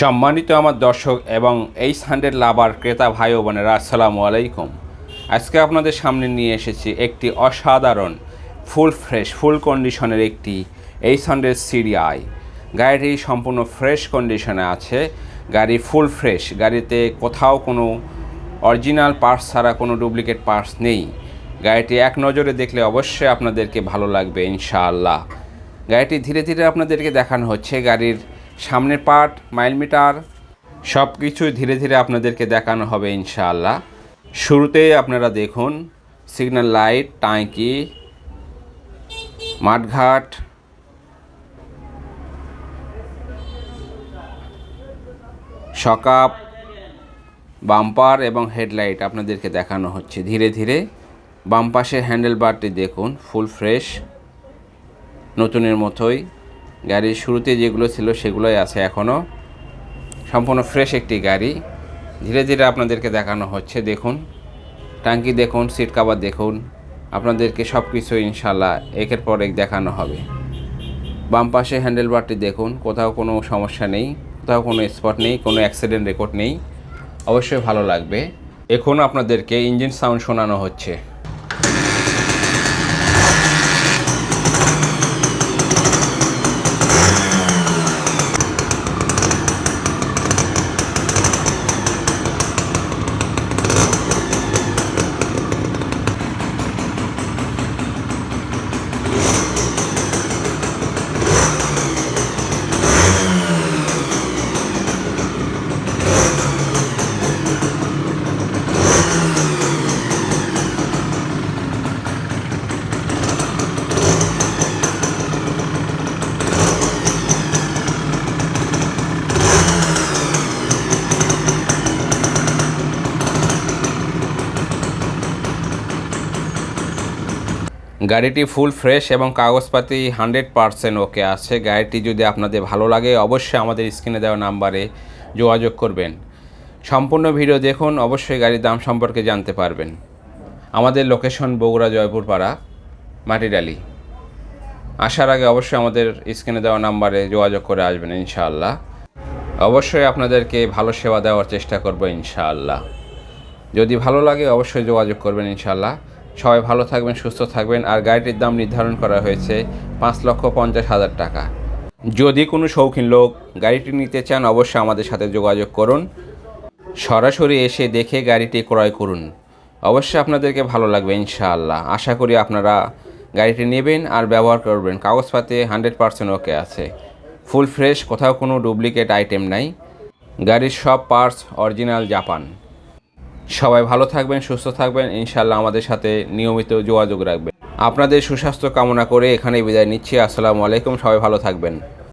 সম্মানিত আমার দর্শক এবং এইচ হান্ড্রেড লাভার ক্রেতা ভাই ও বোনেরা, আসসালামু আলাইকুম। আজকে আপনাদের সামনে নিয়ে এসেছি একটি অসাধারণ ফুল ফ্রেশ, ফুল কন্ডিশনের একটি এইচ হান্ড্রেড সিডিআই গাড়িটি সম্পূর্ণ ফ্রেশ কন্ডিশনে আছে, গাড়ি ফুল ফ্রেশ, গাড়িতে কোথাও কোনো অরিজিনাল পার্টস ছাড়া কোনো ডুপ্লিকেট পার্টস নেই। গাড়িটি এক নজরে দেখলে অবশ্যই আপনাদেরকে ভালো লাগবে, ইনশাআল্লাহ। গাড়িটি ধীরে ধীরে আপনাদেরকে দেখানো হচ্ছে, গাড়ির সামনের পার্ট মাইল মিটার সব কিছুই ধীরে ধীরে আপনাদেরকে দেখানো হবে ইনশাআল্লাহ। শুরুতেই আপনারা দেখুন সিগন্যাল লাইট টাঙ্কি মাঠঘাট, সকাপ, বাম্পার এবং হেডলাইট আপনাদেরকে দেখানো হচ্ছে। ধীরে ধীরে বাম পাশের হ্যান্ডেল বারটি দেখুন ফুল ফ্রেশ নতুনের মতোই। গাড়ির শুরুতে যেগুলো ছিল সেগুলোই আছে এখনও সম্পূর্ণ ফ্রেশ একটি গাড়ি। ধীরে ধীরে আপনাদেরকে দেখানো হচ্ছে, দেখুন। টাঙ্কি দেখুন সিট কাভার দেখুন। আপনাদেরকে সব কিছু ইনশাল্লাহ একের পর এক দেখানো হবে। বাম পাশে হ্যান্ডেল বারটি দেখুন, কোথাও কোনো সমস্যা নেই, কোথাও কোনো স্পট নেই, কোনো অ্যাক্সিডেন্ট রেকর্ড নেই। অবশ্যই ভালো লাগবে। এখন আপনাদেরকে ইঞ্জিন সাউন্ড শোনানো হচ্ছে। গাড়িটি ফুল ফ্রেশ এবং কাগজপাতি হান্ড্রেড পারসেন্ট ওকে আছে। গাড়িটি যদি আপনাদের ভালো লাগে, অবশ্যই আমাদের স্ক্রিনে দেওয়া নাম্বারে যোগাযোগ করবেন। সম্পূর্ণ ভিডিও দেখুন, অবশ্যই গাড়ির দাম সম্পর্কে জানতে পারবেন। আমাদের লোকেশন বগুড়া জয়পুর পাড়া মাটিডালি। আসার আগে অবশ্যই আমাদের স্ক্রিনে দেওয়া নাম্বারে যোগাযোগ করে আসবেন ইনশাআল্লাহ। অবশ্যই আপনাদেরকে ভালো সেবা দেওয়ার চেষ্টা করব ইনশাআল্লাহ। যদি ভালো লাগে, অবশ্যই যোগাযোগ করবেন ইনশাল্লাহ সবাই ভালো থাকবেন, সুস্থ থাকবেন, আর গাড়িটির দাম নির্ধারণ করা হয়েছে পাঁচ লক্ষ পঞ্চাশ হাজার টাকা। যদি কোনো শৌখিন লোক গাড়িটি নিতে চান, অবশ্যই আমাদের সাথে যোগাযোগ করুন। সরাসরি এসে দেখে গাড়িটি ক্রয় করুন। অবশ্যই আপনাদেরকে ভালো লাগবে, ইনশাআল্লাহ। আশা করি আপনারা গাড়িটি নেবেন আর ব্যবহার করবেন। কাগজপাতি হান্ড্রেড পার্সেন্ট ওকে আছে। ফুল ফ্রেশ, কোথাও কোনো ডুপ্লিকেট আইটেম নাই। গাড়ির সব পার্টস অরিজিনাল জাপান। সবাই ভালো থাকবেন, সুস্থ থাকবেন ইনশাল্লাহ আমাদের সাথে নিয়মিত যোগাযোগ রাখবেন। আপনাদের সুস্বাস্থ্য কামনা করে এখানে বিদায় নিচ্ছি। আসসালামু আলাইকুম, সবাই ভালো থাকবেন।